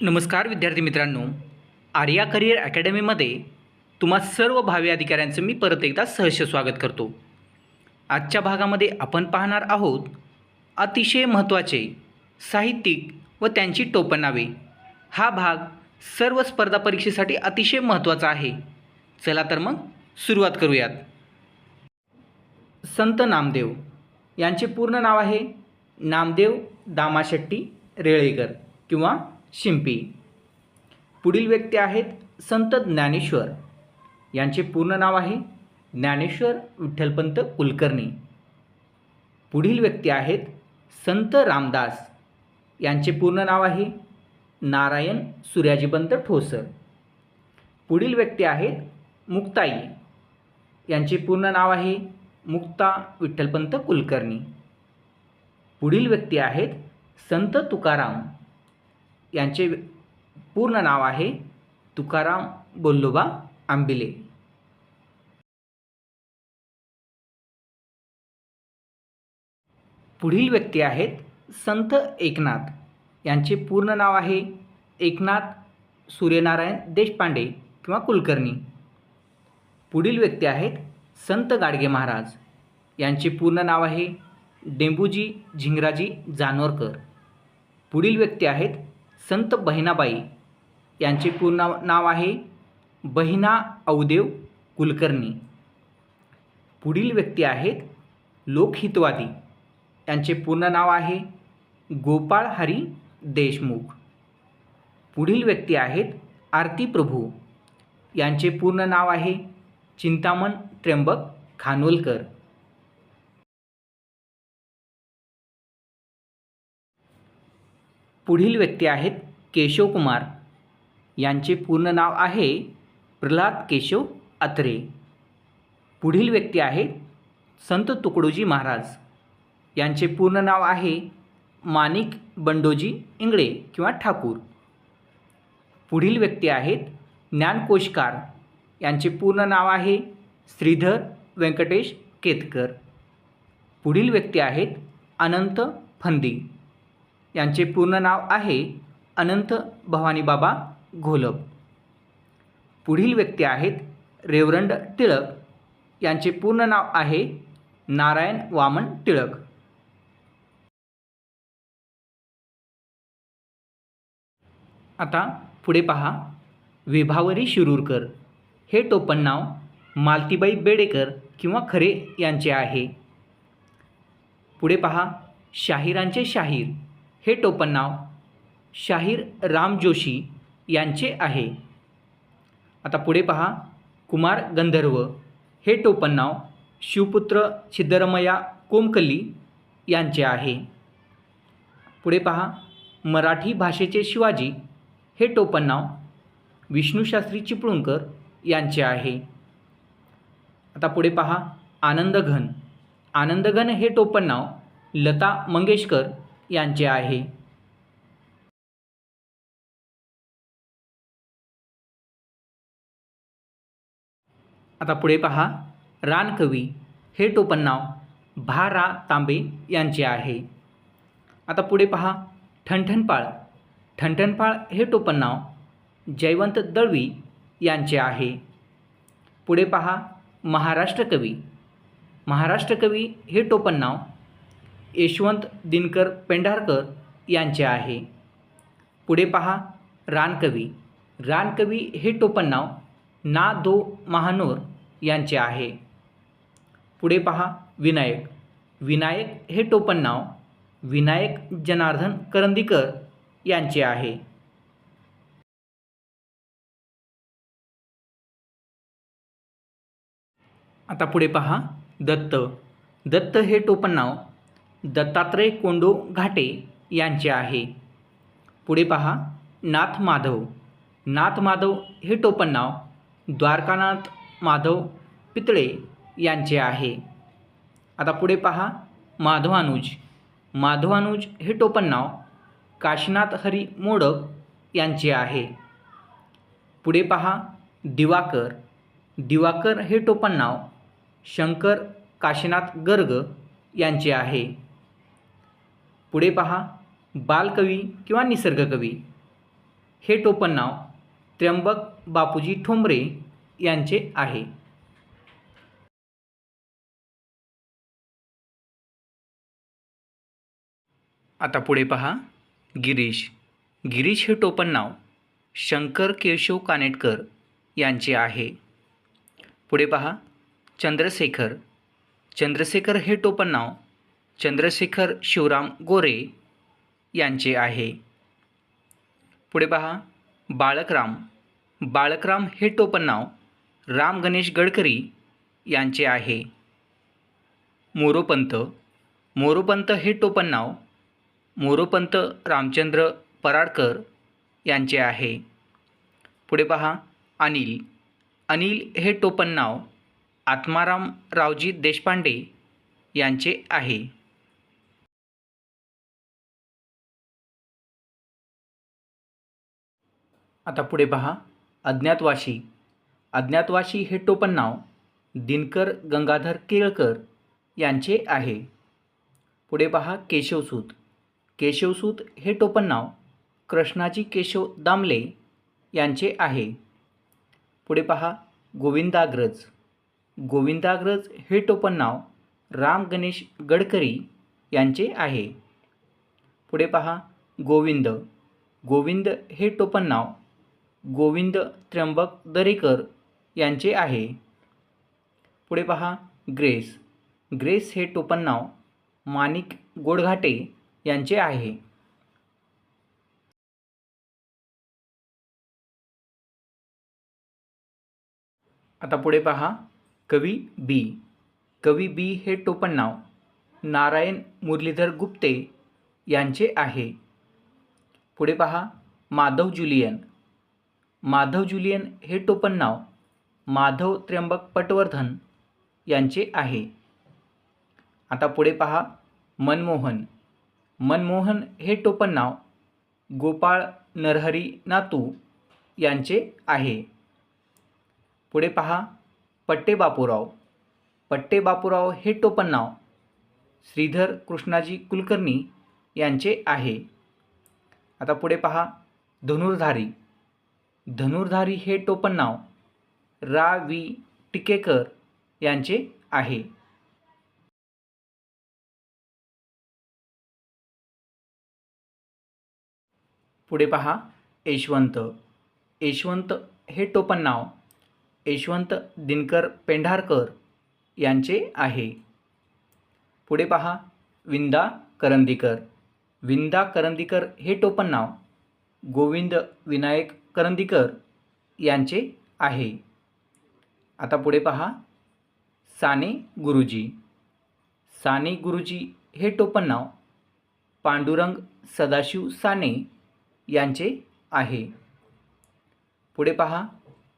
नमस्कार विद्यार्थी मित्रांनो आर्या करिअर अकॅडमीमध्ये तुम्हा सर्व भावी अधिकाऱ्यांचं मी परत एकदा सहर्ष स्वागत करतो. आजच्या भागामध्ये आपण पाहणार आहोत अतिशय महत्त्वाचे साहित्यिक व त्यांची टोपणावे हा भाग सर्व स्पर्धा परीक्षेसाठी अतिशय महत्त्वाचा आहे. चला तर मग सुरुवात करूयात. संत नामदेव. यांचे पूर्ण नाव आहे नामदेव दामाशेट्टी रेळेकर किंवा शिंपी. पुढील व्यक्ती आहेत संत ज्ञानेश्वर. यांचे पूर्ण नाव आहे ज्ञानेश्वर विठ्ठलपंत कुलकर्णी. पुढील व्यक्ती आहेत संत रामदास. यांचे पूर्ण नाव आहे नारायण सूर्याजीपंत ठोसर. पुढील व्यक्ती आहेत मुक्ताई. यांचे पूर्ण नाव आहे मुक्ता विठ्ठलपंत कुलकर्णी. पुढील व्यक्ती आहेत संत तुकाराम. यांचे पूर्ण नाव आहे तुकाराम बोल्लोबा आंबिले. पुढील व्यक्ती आहेत संत एकनाथ. यांचे पूर्ण नाव आहे एकनाथ सूर्यनारायण देशपांडे किंवा कुलकर्णी. पुढील व्यक्ती आहेत संत गाडगे महाराज. यांचे पूर्ण नाव आहे डेंबूजी झिंगराजी जानोरकर. पुढील व्यक्ती आहेत संत बहिणाबाई यांचे पूर्ण नाव आहे बहिणा औदेव कुलकर्णी. पुढील व्यक्ती आहेत लोकहितवादी. यांचे पूर्ण नाव आहे गोपाळ हरी देशमुख. पुढील व्यक्ती आहेत आरती प्रभू. यांचे पूर्ण नाव आहे चिंतामण त्र्यंबक खानोलकर. पुढील व्यक्ती आहेत केशवकुमार यांचे पूर्ण नाव आहे प्रल्हाद केशव अत्रे. पुढील व्यक्ती आहेत संत तुकडोजी महाराज. यांचे पूर्ण नाव आहे माणिक बंडोजी इंगळे किंवा ठाकूर. पुढील व्यक्ती आहेत ज्ञानकोशकार यांचे पूर्ण नाव आहे श्रीधर व्यंकटेश केतकर. पुढील व्यक्ती आहेत अनंत फंदी. यांचे पूर्ण नाव आहे अनंत भवानीबाबा घोलप. पुढील व्यक्ती आहेत रेवरंड टिळक. यांचे पूर्ण नाव आहे नारायण वामन टिळक. आता पुढे पहा विभावरी शिरूरकर. हे टोपण नाव मालतीबाई बेडेकर किंवा खरे यांचे आहे. पुढे पहा शाहिरांचे शाहीर. हे टोपणनाव शाहीर राम जोशी यांचे आहे. आता पुढे पहा कुमार गंधर्व. हे टोपणनाव शिवपुत्र सिद्धरमया कोमकल्ली यांचे आहे. पुढे पहा मराठी भाषेचे शिवाजी. हे टोपणनाव विष्णूशास्त्री चिपळूणकर यांचे आहे. आता पुढे पहा आनंदघन. आनंदघन हे टोपणनाव लता मंगेशकर यांचे आहे. आता पुढे पहा. रानकवी हे टोपणनाव भा रा तांबे यांचे आहे. आता पुढे पहा. ठणठणपाळ. ठणठणपाळ हे टोपणनाव जयवंत दळवी यांचे आहे. पुढे पहा. महाराष्ट्र कवी. महाराष्ट्र कवी हे टोपणनाव यशवंत दिनकर पेंढारकर यांचे आहे. पुढे पहा रानकवी रानकवी हे टोपणनाव ना दो महानोर यांचे आहे. पुढे पहा विनायक. विनायक हे टोपणनाव विनायक जनार्दन करंदीकर यांचे आहे. आता पुढे पहा दत्त. दत्त हे टोपणनाव दत्तात्रय कोंडो घाटे यांचे आहे. पुढे पहा नाथ माधव. नाथ माधव हे टोपण नाव द्वारकानाथ माधव पितळे यांचे आहे. आता पुढे पहा माधवानुज माधवानुज हे टोपण नाव काशीनाथ हरी मोडक यांचे आहे. पुढे पहा दिवाकर. दिवाकर हे टोपण नाव शंकर काशीनाथ गर्ग यांचे आहे. पुढे पहा बालकवी किंवा निसर्गकवी. हे टोपण नाव त्र्यंबक बापूजी ठोंबरे यांचे आहे. आता पुढे पहा गिरीश. गिरीश हे टोपण नाव शंकर केशव कानेटकर यांचे आहे. पुढे पहा चंद्रशेखर. चंद्रशेखर हे टोपण नाव चंद्रशेखर शिवराम गोरे यांचे आहे. पुढे पहा. बाळकराम. बाळकराम हे टोपण नाव राम गणेश गडकरी यांचे आहे. मोरोपंत. मोरोपंत हे टोपण नाव मोरोपंत रामचंद्र पराडकर यांचे आहे. पुढे पहा. अनिल. अनिल हे टोपण नाव आत्माराम रावजी देशपांडे यांचे आहे. आता पुढे पहा. अज्ञातवाशी. अज्ञातवाशी हे टोपण नाव दिनकर गंगाधर केळकर यांचे आहे. पुढे पहा केशवसूत. केशवसूत हे टोपण नाव कृष्णाजी केशव दामले यांचे आहे. पुढे पहा गोविंदाग्रज. गोविंदाग्रज हे टोपण नाव राम गणेश गडकरी यांचे आहे. पुढे पहा गोविंद. गोविंद हे टोपण नाव गोविंद त्र्यंबक दरेकर यांचे आहे. पुढे पहा ग्रेस. ग्रेस हे टोपण नाव माणिक गोडघाटे यांचे आहे. आता पुढे पहा कवी बी. कवी बी हे टोपण नाव नारायण मुरलीधर गुप्ते यांचे आहे. पुढे पहा माधव जुलियन. माधव जुलियन हे टोपण नाव माधव त्र्यंबक पटवर्धन यांचे आहे. आता पुढे पहा मनमोहन. मनमोहन हे टोपण नाव गोपाळ नरहरी नातू यांचे आहे. पुढे पहा पट्टे बापूराव. पट्टे बापूराव हे टोपण नाव श्रीधर कृष्णाजी कुलकर्णी यांचे आहे. आता पुढे पहा धनुर्धारी. धनुर्धारी हे टोपण नाव रा वी. टिकेकर यांचे आहे. पुढे पहा यशवंत. यशवंत हे टोपण नाव यशवंत दिनकर पेंढारकर यांचे आहे. पुढे पहा विंदा करंदीकर. विंदा करंदीकर हे टोपण नाव गोविंद विनायक करंदीकर यांचे आहे. आता पुढे पहा. साने गुरुजी. साने गुरुजी हे टोपण नाव पांडुरंग सदाशिव साने यांचे आहे. पुढे पहा.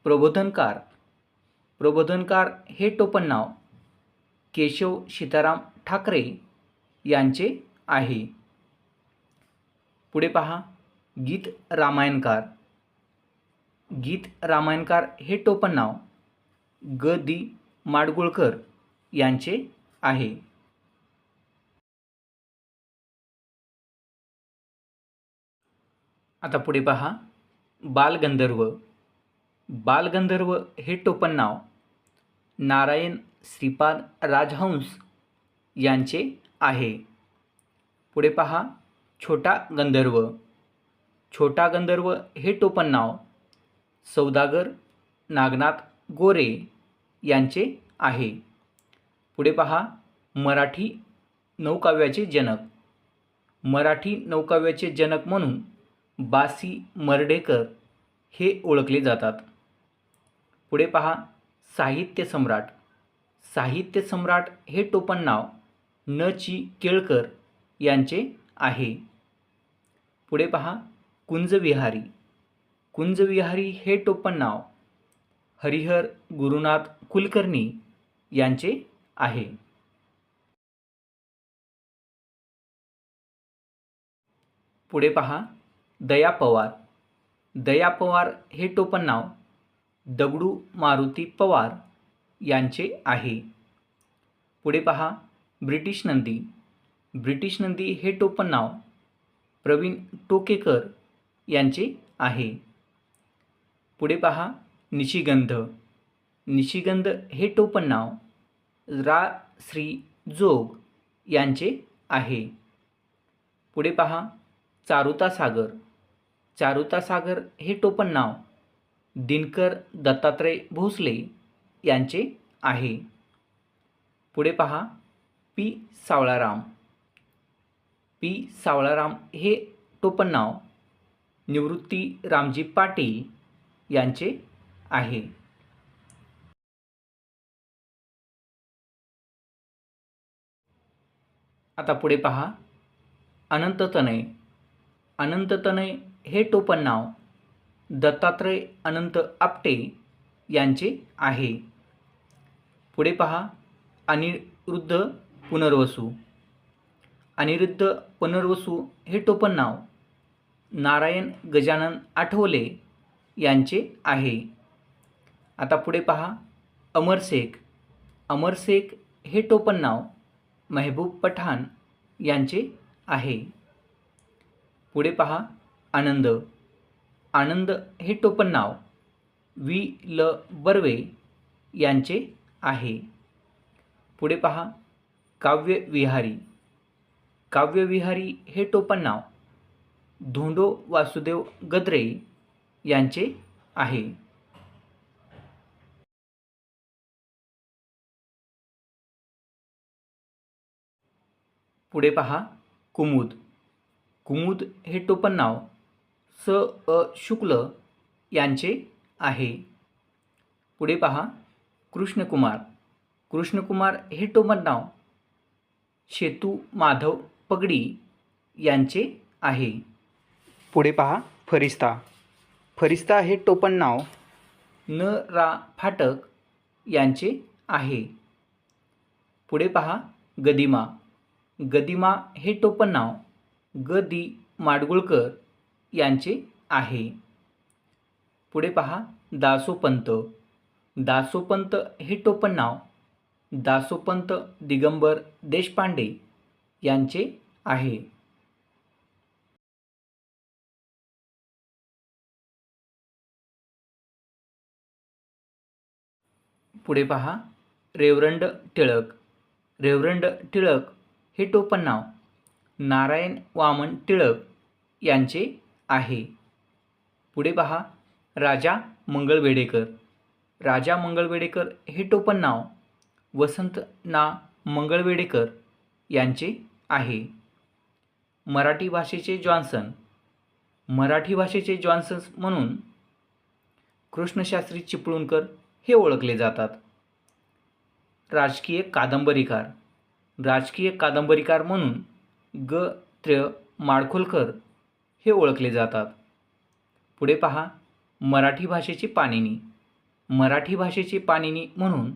प्रबोधनकार. प्रबोधनकार हे टोपण नाव केशव सीताराम ठाकरे यांचे आहे. पुढे पहा. गीत रामायणकार. गीत रामायणकार हे टोपण नाव ग. दी. माडगुळकर यांचे आहे. आता पुढे पहा. बालगंधर्व. बालगंधर्व हे टोपण नाव नारायण श्रीपाद राजहंस यांचे आहे. पुढे पहा. छोटा गंधर्व. छोटा गंधर्व हे टोपण नाव सौदागर नागनाथ गोरे यांचे आहे. पुढे पहा मराठी नौकाव्याचे जनक. मराठी नौकाव्याचे जनक म्हणून बासी मर्डेकर हे ओळखले जातात. पुढे पहा साहित्य सम्राट. साहित्य सम्राट हे टोपण नाव न ची केळकर यांचे आहे. पुढे पहा कुंजविहारी कुंजविहारी हे टोपण नाव हरिहर गुरुनाथ कुलकर्णी यांचे आहे. पुढे पहा दया पवार. दया पवार हे टोपण नाव दगडू मारुती पवार यांचे आहे. पुढे पहा ब्रिटिश नंदी. ब्रिटिश नंदी हे टोपण नाव प्रवीण टोकेकर यांचे आहे. पुढे पहा. निशिगंध. निशिगंध हे टोपण नाव रा. श्री. जोग यांचे आहे. पुढे पहा. चारुता सागर. चारुता सागर हे टोपण नाव दिनकर दत्तात्रय भोसले यांचे आहे. पुढे पहा. पी. सावळाराम. पी. सावळाराम हे टोपण नाव निवृत्ती रामजी पाटील यांचे आहे. आता पुढे पहा. अनंततनय अनंततनय हे टोपण नाव दत्तात्रय अनंत आपटे यांचे आहे. पुढे पहा. अनिरुद्ध पुनर्वसू. अनिरुद्ध पुनर्वसू हे टोपण नाव नारायण गजानन आठवले यांचे आहे. आता पुढे पहा. अमर शेख. अमर शेख हे टोपण नाव मेहबूब पठाण यांचे आहे. पुढे पहा. आनंद. आनंद हे टोपण नाव वी ल बर्वे यांचे आहे. पुढे पहा. काव्यविहारी काव्यविहारी हे टोपण नाव धोंडो वासुदेव गद्रे यांचे आहे. पुढे पहा कुमुद. कुमुद हे टोपण नाव स अ शुक्ल यांचे आहे. पुढे पहा कृष्णकुमार. कृष्णकुमार हे टोपण नाव शेतू माधव पगडी यांचे आहे. पुढे पहा फरिस्ता. फरिस्ता हे टोपण नाव न रा फाटक यांचे आहे. पुढे पहा गदिमा. गदिमा हे टोपण नाव ग दि माडगुळकर यांचे आहे. पुढे पहा दासोपंत. दासोपंत हे टोपण नाव दासोपंत दिगंबर देशपांडे यांचे आहे. पुढे पहा. रेवरंड टिळक. रेवरंड टिळक हे टोपण नाव. नारायण वामन टिळक यांचे आहे. पुढे पहा. राजा मंगळवेडेकर. राजा मंगळवेडेकर हे टोपण नाव. वसंत ना मंगळवेडेकर यांचे आहे. मराठी भाषेचे जॉन्सन. मराठी भाषेचे जॉन्सन्स म्हणून कृष्णशास्त्री चिपळूणकर हे ओळखले जातात. राजकीय कादंबरीकार. राजकीय कादंबरीकार म्हणून ग. त्र्य. माडखोलकर हे ओळखले जातात. पुढे पहा. मराठी भाषेची पाणिनी. मराठी भाषेची पाणिनी म्हणून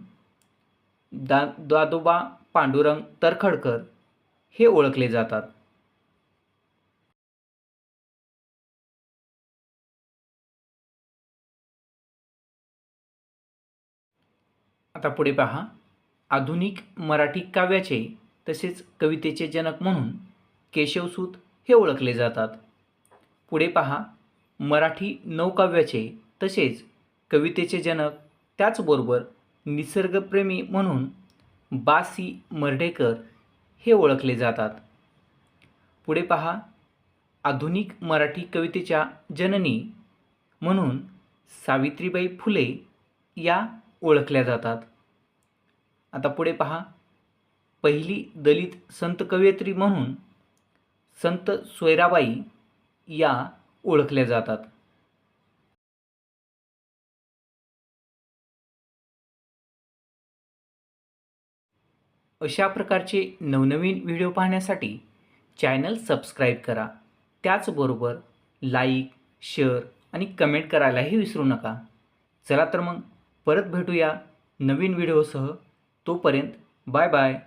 दा दादोबा पांडुरंग तरखडकर हे ओळखले जातात. आता पुढे पहा. आधुनिक मराठी काव्याचे तसेच कवितेचे जनक म्हणून केशवसूत हे ओळखले जातात. पुढे पहा. मराठी नवकाव्याचे तसेच कवितेचे जनक त्याचबरोबर निसर्गप्रेमी म्हणून बासी मर्ढेकर हे ओळखले जातात. पुढे पहा. आधुनिक मराठी कवितेच्या जननी म्हणून सावित्रीबाई फुले या ओळखल्या जातात. आता पुढे पहा. पहिली दलित संत कवयित्री म्हणून संत सोयराबाई या ओळखल्या जातात. अशा प्रकारचे नवनवीन व्हिडिओ पाहण्यासाठी चॅनल सबस्क्राईब करा. त्याचबरोबर लाईक शेअर आणि कमेंट करायलाही विसरू नका. चला तर मग परत भेटूया नवीन व्हिडिओसह. तोपर्यंत बाय बाय